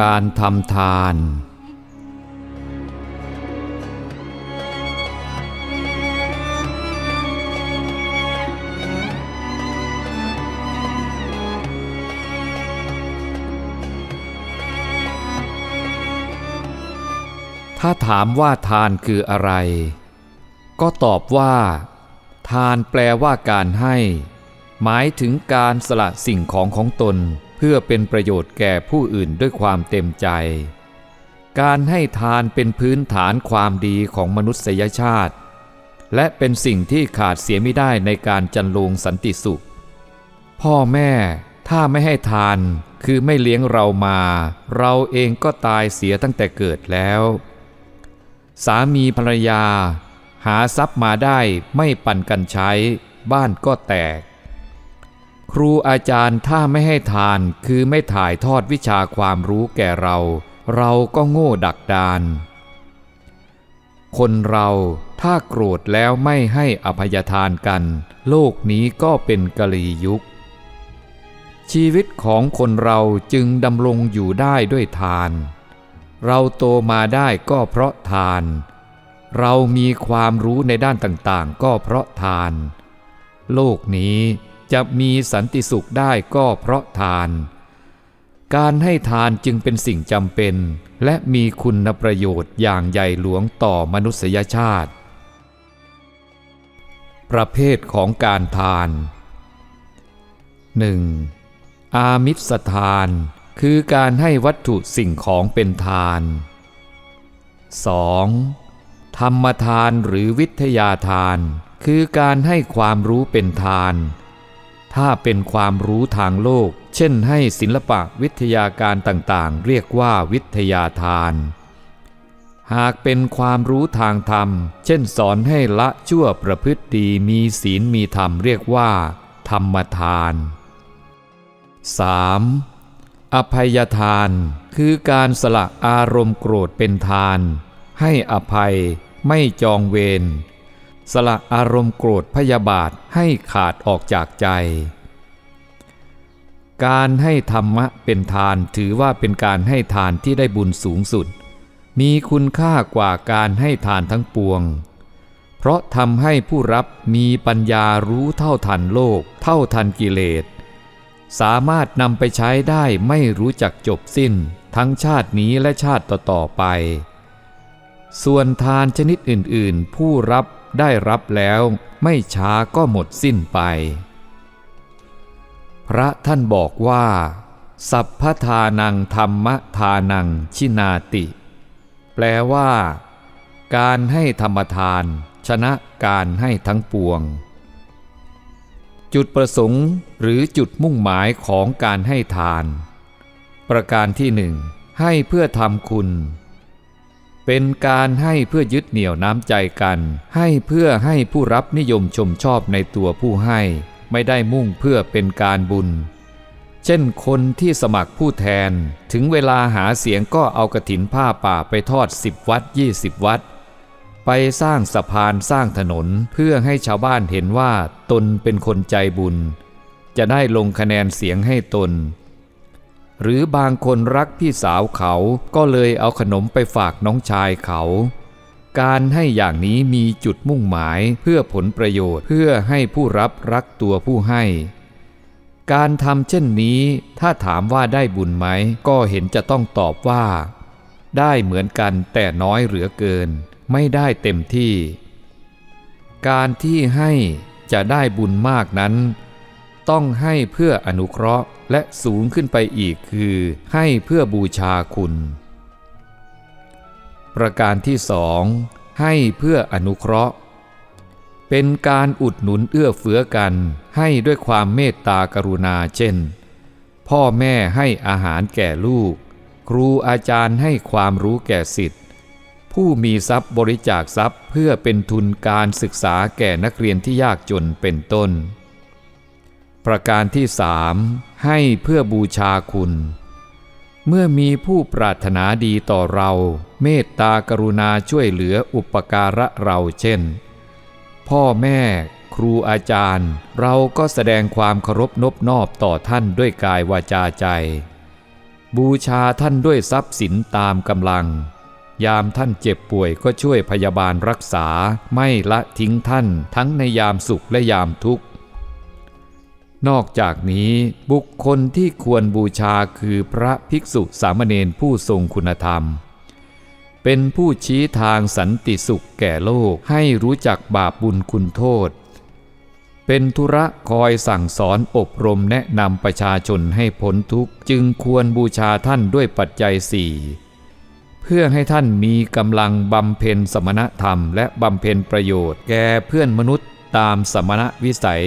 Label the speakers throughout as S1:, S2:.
S1: การทำทาน ถ้าถามว่าทานคืออะไร ก็ตอบว่า ทานแปลว่าการให้ หมายถึงการสละสิ่งของของตน เพื่อเป็นประโยชน์แก่ผู้อื่นด้วยความเต็มใจ การให้ทานเป็นพื้นฐานความดีของมนุษยชาติ และเป็นสิ่งที่ขาดเสียไม่ได้ในการจันลงสันติสุข พ่อแม่ถ้าไม่ให้ทานคือไม่เลี้ยงเรามา เราเองก็ตายเสียตั้งแต่เกิดแล้ว สามีภรรยา หาทรัพย์มาได้ไม่ปันกันใช้ บ้านก็แตก ครูอาจารย์ถ้าไม่ให้ทานคือไม่ถ่ายทอดวิชาความรู้แก่เรา เราก็โง่ดักดาน คนเราถ้าโกรธแล้วไม่ให้อภัยทานกัน โลกนี้ก็เป็นกะลียุค ชีวิตของคนเราจึงดำรงอยู่ได้ด้วยทาน เราโตมาได้ก็เพราะทาน เรามีความรู้ในด้านต่างๆ ก็เพราะทาน โลกนี้ จะมีสันติสุขได้ก็เพราะทาน การให้ทานจึงเป็นสิ่งจำเป็น และมีคุณประโยชน์อย่างใหญ่หลวงต่อมนุษยชาติ ประเภทของการทาน 1. อามิสทาน คือการให้วัตถุสิ่งของเป็นทาน 2. ธรรมทานหรือวิทยาทาน คือการให้ความรู้เป็นทาน ถ้าเป็นความรู้ทางโลก เช่นให้ศิลปะวิทยาการต่างๆ เรียกว่าวิทยาทาน หากเป็นความรู้ทางธรรม เช่นสอนให้ละชั่วประพฤติดีมีศีลมีธรรมเรียกว่า ธรรมทาน 3. อภัยทานคือการสละอารมณ์โกรธเป็นทาน ให้อภัยไม่จองเวร สละอารมณ์โกรธพยาบาทให้ขาดออกจากใจ การให้ธรรมะเป็นทานถือว่าเป็นการให้ทานที่ได้บุญสูงสุด มีคุณค่ากว่าการให้ทานทั้งปวง เพราะทำให้ผู้รับมีปัญญารู้เท่าทันโลก เท่าทันกิเลส สามารถนำไปใช้ได้ไม่รู้จักจบสิ้น ทั้งชาตินี้และชาติต่อๆไปส่วนทานชนิดอื่น ๆ ผู้รับ ได้รับแล้วไม่ช้าก็หมดสิ้นไป พระท่านบอกว่า สัพพทานังธรรมทานังชินาติ แปลว่า การให้ธรรมทาน ชนะการให้ทั้งปวง จุดประสงค์หรือจุดมุ่งหมายของการให้ทาน ประการที่หนึ่งให้เพื่อทำคุณ เป็นการให้เพื่อยึดเหนี่ยวน้ำใจกัน ให้เพื่อให้ผู้รับนิยมชมชอบในตัวผู้ให้ ไม่ได้มุ่งเพื่อเป็นการบุญ เช่นคนที่สมัครผู้แทน ถึงเวลาหาเสียงก็เอากระถินผ้าป่าไปทอดสิบวัดยี่สิบวัด ไปสร้างสะพานสร้างถนนเพื่อให้ชาวบ้านเห็นว่าตนเป็นคนใจบุญ จะได้ลงคะแนนเสียงให้ตน หรือบางคนรักพี่สาวเขาก็เลยเอาขนมไปฝากน้องชายเขา การให้อย่างนี้มีจุดมุ่งหมายเพื่อผลประโยชน์เพื่อให้ผู้รับรักตัวผู้ให้ การทำเช่นนี้ถ้าถามว่าได้บุญไหม ก็เห็นจะต้องตอบว่า ได้เหมือนกันแต่น้อยเหลือเกิน ไม่ได้เต็มที่ การที่ให้จะได้บุญมากนั้น ต้องให้เพื่ออนุเคราะห์และสูงขึ้นไปอีกคือ ให้เพื่อบูชาคุณ ประการที่สองให้เพื่ออนุเคราะห์ เป็นการอุดหนุนเอื้อเฟื้อกันให้ด้วยความเมตตากรุณาเช่น พ่อแม่ให้อาหารแก่ลูก ครูอาจารย์ให้ความรู้แก่สิทธิ์ผู้มีทรัพย์บริจาคทรัพย์เพื่อเป็นทุนการศึกษาแก่นักเรียนที่ยากจนเป็นต้น ประการที่สามให้เพื่อบูชาคุณ เมื่อมีผู้ปรารถนาดีต่อเรา เมตตากรุณาช่วยเหลืออุปการะเราเช่น พ่อแม่ครูอาจารย์ เราก็แสดงความเคารพนบนอบต่อท่านด้วยกายวาจาใจ บูชาท่านด้วยทรัพย์สินตามกำลัง ยามท่านเจ็บป่วยก็ช่วยพยาบาลรักษา ไม่ละทิ้งท่านทั้งในยามสุขและยามทุกข์ นอกจากนี้บุคคลที่ควรบูชาคือพระภิกษุสามเณรผู้ทรงคุณธรรม เป็นผู้ชี้ทางสันติสุขแก่โลกให้รู้จักบาปบุญคุณโทษ เป็นธุระคอยสั่งสอนอบรมแนะนำประชาชนให้พ้นทุกข์จึงควรบูชาท่านด้วยปัจจัยสี่เพื่อให้ท่านมีกำลังบำเพ็ญสมณธรรมและบำเพ็ญประโยชน์แก่เพื่อนมนุษย์ตามสมณวิสัย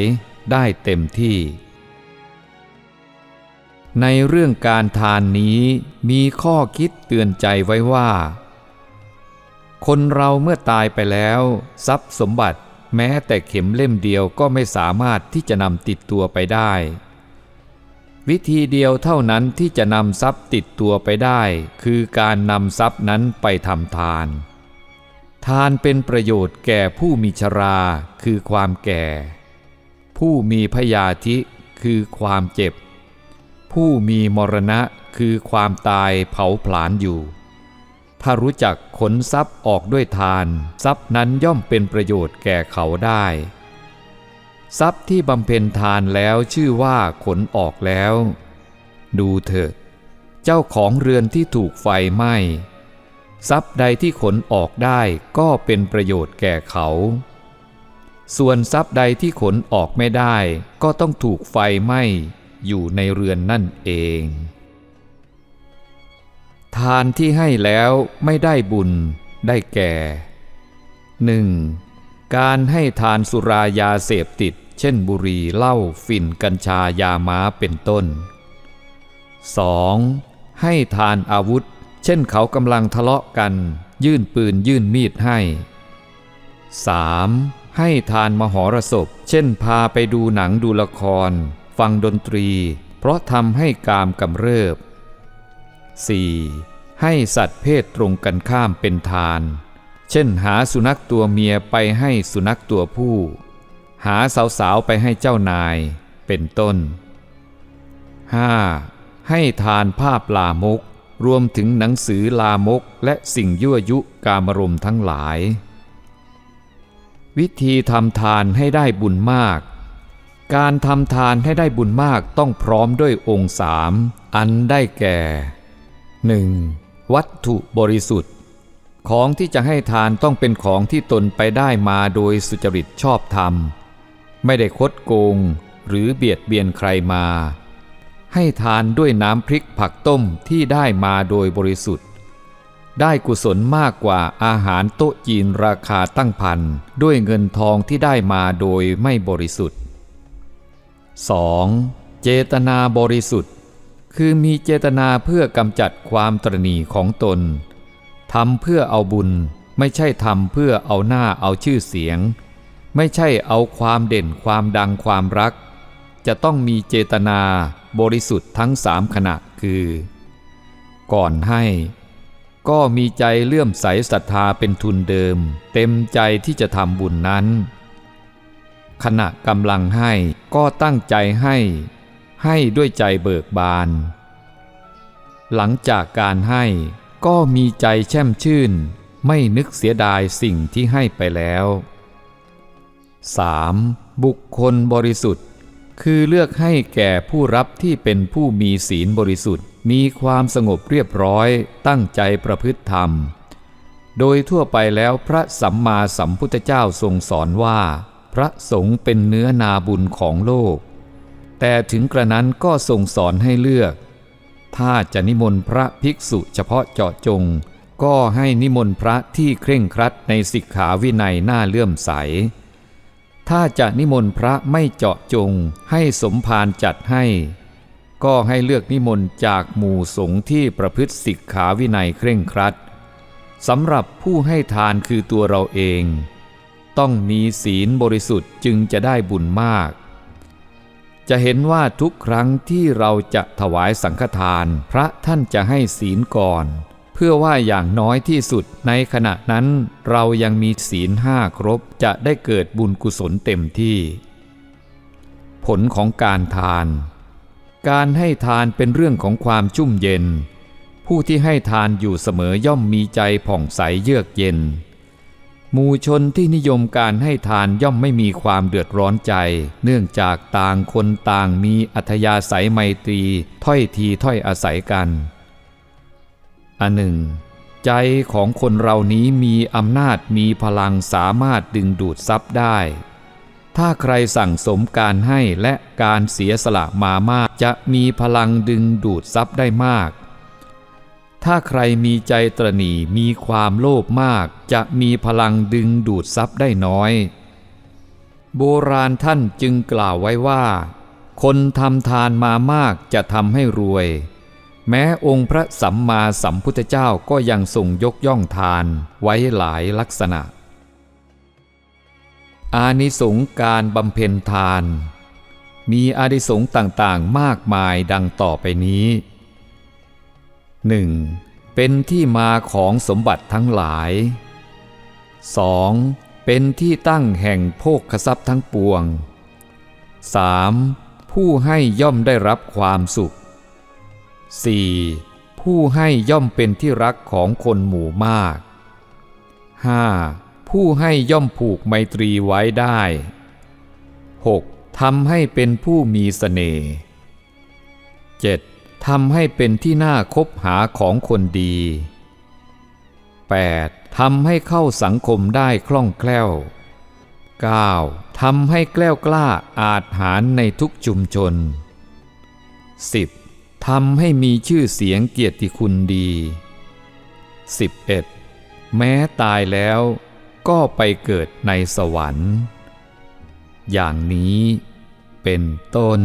S1: ได้เต็มที่ ในเรื่องการทานนี้มีข้อคิดเตือนใจไว้ว่า คนเราเมื่อตายไปแล้ว ทรัพย์สมบัติแม้แต่เข็มเล่มเดียวก็ไม่สามารถที่จะนำติดตัวไปได้ วิธีเดียวเท่านั้นที่จะนำทรัพย์ติดตัวไปได้ คือการนำทรัพย์นั้นไปทำทาน ทานเป็นประโยชน์แก่ผู้มีชราคือความแก่ ผู้มีพยาธิคือความเจ็บ ผู้มีมรณะคือความตายเผาผลาญอยู่ ถ้ารู้จักขนทรัพย์ออกด้วยทาน ทรัพย์นั้นย่อมเป็นประโยชน์แก่เขาได้ ทรัพย์ที่บำเพ็ญทานแล้วชื่อว่าขนออกแล้ว ดูเถิด เจ้าของเรือนที่ถูกไฟไหม้ทรัพย์ใดที่ขนออกได้ก็เป็นประโยชน์แก่เขา ส่วนทรัพย์ใดที่ขนออกไม่ได้ ก็ต้องถูกไฟไหม้อยู่ในเรือนนั่นเอง ทานที่ให้แล้วไม่ได้บุญได้แก่ 1. การให้ทานสุรายาเสพติด เช่นบุหรี่เหล้าฝิ่นกัญชายาม้าเป็นต้น 2. ให้ทานอาวุธ เช่นเขากำลังทะเลาะกัน ยื่นปืนยื่นมีดให้ 3. ให้ทานมหรสพ เช่นพาไปดูหนังดูละคร ฟังดนตรี เพราะทำให้กามกำเริบ 4. ให้สัตว์เพศตรงกันข้ามเป็นทาน เช่นหาสุนัขตัวเมียไปให้สุนัขตัวผู้ หาสาวๆไปให้เจ้านาย เป็นต้น 5. ให้ทานภาพลามก รวมถึงหนังสือลามกและสิ่งยั่วยุกามรมทั้งหลาย วิธีทำทานให้ได้บุญมาก การทำทานให้ได้บุญมากต้องพร้อมด้วยองค์สามอันได้แก่ 1. วัตถุบริสุทธิ์ ของที่จะให้ทานต้องเป็นของที่ตนไปได้มาโดยสุจริตชอบธรรม ไม่ได้คดโกงหรือเบียดเบียนใครมา ให้ทานด้วยน้ำพริกผักต้มที่ได้มาโดยบริสุทธิ์ ได้กุศลมากกว่าอาหารโต๊ะจีนราคาตั้งพันด้วยเงินทองที่ได้มาโดยไม่บริสุทธิ์ 2. เจตนาบริสุทธิ์ คือมีเจตนาเพื่อกำจัดความตรณีของตนทำเพื่อเอาบุญไม่ใช่ทำเพื่อเอาหน้าเอาชื่อเสียง ไม่ใช่เอาความเด่นความดังความรัก จะต้องมีเจตนาบริสุทธิ์ทั้งสามขณะคือ ก่อนให้ ก็มีใจเลื่อมใสศรัทธาเป็นทุนเดิม เต็มใจที่จะทำบุญนั้น ขณะกำลังให้ก็ตั้งใจให้ ให้ด้วยใจเบิกบาน หลังจากการให้ก็มีใจแช่มชื่น ไม่นึกเสียดายสิ่งที่ให้ไปแล้ว 3. บุคคลบริสุทธิ์ คือเลือกให้แก่ผู้รับที่เป็นผู้มีศีลบริสุทธิ์ มีความสงบเรียบร้อยตั้งใจประพฤติธรรม โดยทั่วไปแล้วพระสัมมาสัมพุทธเจ้าทรงสอนว่า พระสงฆ์เป็นเนื้อนาบุญของโลก แต่ถึงกระนั้นก็ทรงสอนให้เลือก ถ้าจะนิมนต์พระภิกษุเฉพาะเจาะจง ก็ให้นิมนต์พระที่เคร่งครัดในสิกขาวินัยหน่าเลื่อมใส ถ้าจะนิมนต์พระไม่เจาะจงให้สมภารจัดให้ ก็ให้เลือกนิมนต์จากหมู่สงฆ์ที่ประพฤติสิกขาวินัยเคร่งครัดสำหรับผู้ให้ทานคือตัวเราเอง ต้องมีศีลบริสุทธิ์จึงจะได้บุญมาก จะเห็นว่าทุกครั้งที่เราจะถวายสังฆทานพระท่านจะให้ศีลก่อน เพื่อว่าอย่างน้อยที่สุดในขณะนั้นเรายังมีศีลห้าครบจะได้เกิดบุญกุศลเต็มที่ ผลของการทาน การให้ทานเป็นเรื่องของความชุ่มเย็น ผู้ที่ให้ทานอยู่เสมอย่อมมีใจผ่องใสเยือกเย็น หมู่ชนที่นิยมการให้ทานย่อมไม่มีความเดือดร้อนใจ เนื่องจากต่างคนต่างมีอัธยาศัยไมตรีถ้อยทีถ้อยอาศัยกัน อันหนึ่ง ใจของคนเรานี้มีอำนาจมีพลังสามารถดึงดูดทรัพย์ได้ ถ้าใครสั่งสมการให้และการเสียสละมามากจะมีพลังดึงดูดทรัพย์ได้มาก ถ้าใครมีใจตรณีมีความโลภมาก จะมีพลังดึงดูดทรัพย์ได้น้อย โบราณท่านจึงกล่าวไว้ว่า คนทำทานมามากจะทำให้รวย แม้องค์พระสัมมาสัมพุทธเจ้าก็ยังทรงยกย่องทานไว้หลายลักษณะ อานิสงส์การบำเพ็ญทาน มีอานิสงส์ต่างๆมากมายดังต่อไปนี้ 1. เป็นที่มาของสมบัติทั้งหลาย 2. เป็นที่ตั้งแห่งโภคทรัพย์ทั้งปวง 3. ผู้ให้ย่อมได้รับความสุข 4. ผู้ให้ย่อมเป็นที่รักของคนหมู่มาก 5. ผู้ให้ย่อมผูกไมตรีไว้ได้ 6. ทำให้เป็นผู้มีเสน่ห์ 7. ทำให้เป็นที่น่าคบหาของคนดี 8. ทำให้เข้าสังคมได้คล่องแคล่ว 9. ทำให้แกล้วกล้าอาจหารในทุกชุมชน 10. ทำให้มีชื่อเสียงเกียรติคุณดี 11. แม้ตายแล้ว ก็ไปเกิดในสวรรค์ อย่างนี้เป็นต้น